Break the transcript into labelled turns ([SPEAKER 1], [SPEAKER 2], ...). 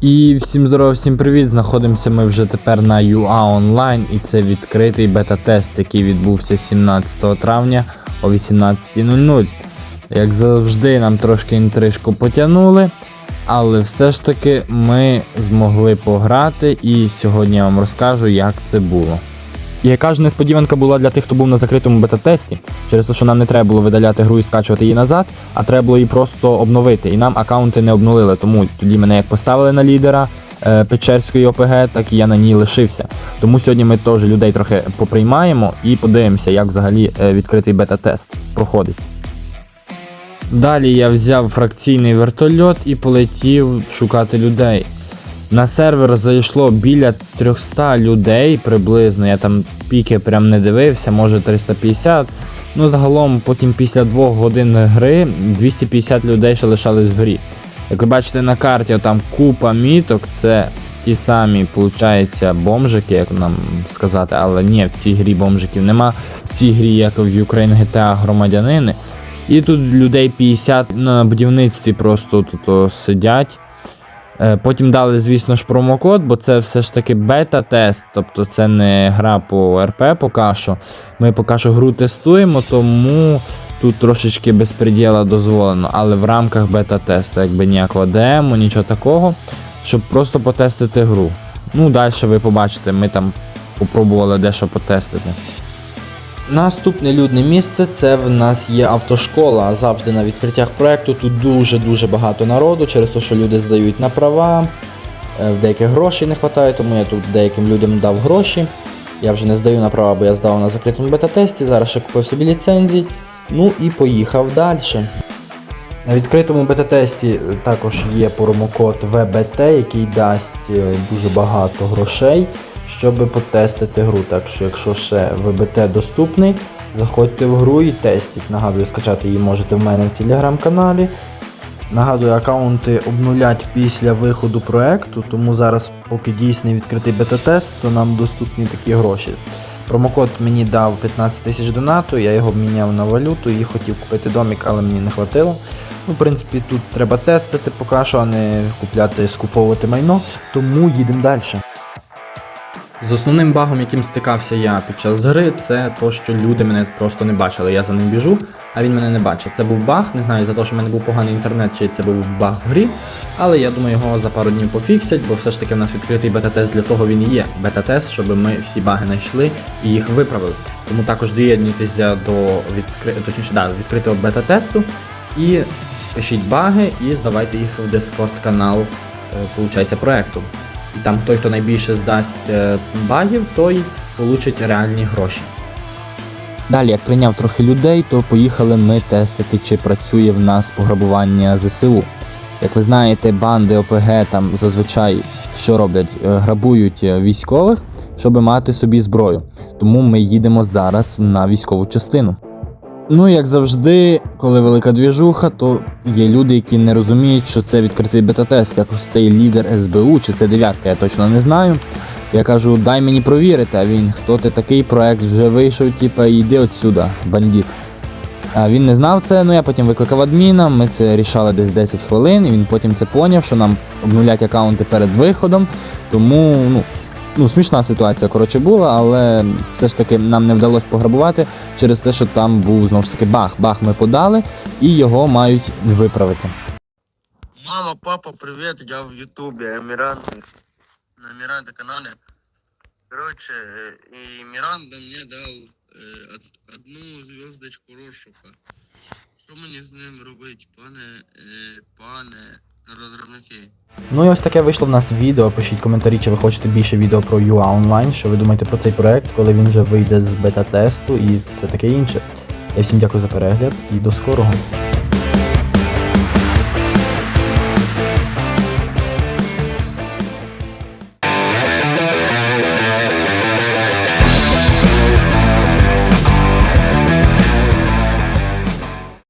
[SPEAKER 1] І всім здорово, всім привіт! Знаходимося ми вже тепер на UA Online і це відкритий бета-тест, який відбувся 17 травня о 18.00. Як завжди, нам трошки інтрижку потягнули, але все ж таки ми змогли пограти, і сьогодні я вам розкажу, як це було. Яка ж несподіванка була для тих, хто був на закритому бета-тесті, через те, що нам не треба було видаляти гру і скачувати її назад, а треба було її просто обновити. І нам аккаунти не обнулили. Тому тоді мене як поставили на лідера е, Печерської ОПГ, так і я на ній лишився. Тому сьогодні ми теж людей трохи поприймаємо і подивимося, як взагалі е, відкритий бета-тест проходить. Далі я взяв фракційний вертольот і полетів шукати людей. На сервер зайшло біля 300 людей приблизно. Я там піки прям не дивився, може 350. Ну, загалом, потім після 2 годин гри 250 людей ще лишались в грі. Як ви бачите на карті, там купа міток, це ті самі, виходить, бомжики, як нам сказати, але ні, в цій грі бомжиків нема. В цій грі, як в Ukraine GTA, громадянини. І тут людей 50 на будівництві просто тут сидять. Е, Потім дали, звісно ж, промокод, бо це все ж таки бета-тест, тобто це не гра по РП поки що. Ми поки що гру тестуємо, тому тут трошечки безпреділа дозволено, але в рамках бета-тесту, якби ніякого демо, нічого такого, щоб просто потестити гру. Ну, далі ви побачите, ми там попробували дещо потестити. Наступне людне місце це в нас є автошкола. Завжди на відкриттях проекту тут дуже-дуже багато народу, через те, що люди здають на права. е, В деяких грошей не вистачає, тому я тут деяким людям дав гроші. Я вже не здаю на права, бо я здав на закритому бета-тесті. Зараз ще купив собі ліцензій. Ну і поїхав далі. На відкритому бета-тесті е, також є промокод VBT, який дасть е, дуже багато грошей, щоб потестити гру. Так що, якщо ще VBT доступний, заходьте в гру і тестіть. Нагадую, скачати її можете в мене в телеграм-каналі. Нагадую, аккаунти обнулять після виходу проекту, тому зараз, поки дійсний відкритий бета-тест, то нам доступні такі гроші. Промокод мені дав 15 тисяч донату, я його обміняв на валюту і хотів купити домик, але мені не хватило. Ну, в принципі, тут треба тестити поки що, а не купляти, скуповувати майно, тому їдемо далі. З основним багом, яким стикався я під час гри, це то, що люди мене просто не бачили. Я за ним біжу, а він мене не бачить. Це був баг, не знаю за те, що в мене був поганий інтернет, чи це був баг в грі. Але я думаю, його за пару днів пофіксять, бо все ж таки в нас відкритий бета-тест для того він і є. Бета-тест, щоб ми всі баги знайшли і їх виправили. Тому також доєднуйтеся до відкри... точніше, да, відкритого бета-тесту і пишіть баги і здавайте їх в Discord канал, е, получається, проекту. І там той, хто найбільше здасть е, багів, той получить реальні гроші. Далі, як прийняв трохи людей, то поїхали ми тестити, чи працює в нас пограбування ЗСУ. Як ви знаєте, банди ОПГ там зазвичай що роблять? Е, Грабують е, військових, щоб мати собі зброю. Тому ми їдемо зараз на військову частину. Ну, як завжди, коли велика двіжуха, то є люди, які не розуміють, що це відкритий бета-тест, якось цей лідер СБУ чи це дев'ятка, я точно не знаю. Я кажу, дай мені провірити, а він, хто ти такий, проект вже вийшов, типа, йди отсюди, бандит. А він не знав це, ну я потім викликав адміна, ми це рішали десь 10 хвилин, і він потім це поняв, що нам обнулять аккаунти перед виходом. Тому, ну, ну, смішна ситуація, коротше, була, але все ж таки нам не вдалося пограбувати через те, що там був знову ж таки баг. Баг ми подали і його мають виправити.
[SPEAKER 2] Мама, папа, привет, я в Ютубе, я на Миранда канале. Короче, э, и Миранда мне дал э, одну звездочку розшука. Що мені з ним робити, пане, е, пане розробники?
[SPEAKER 3] Ну і ось таке вийшло в нас відео. Пишіть коментарі, чи ви хочете більше відео про UA Online, що ви думаєте про цей проект, коли він вже вийде з бета-тесту і все таке інше. Я всім дякую за перегляд і до скорого.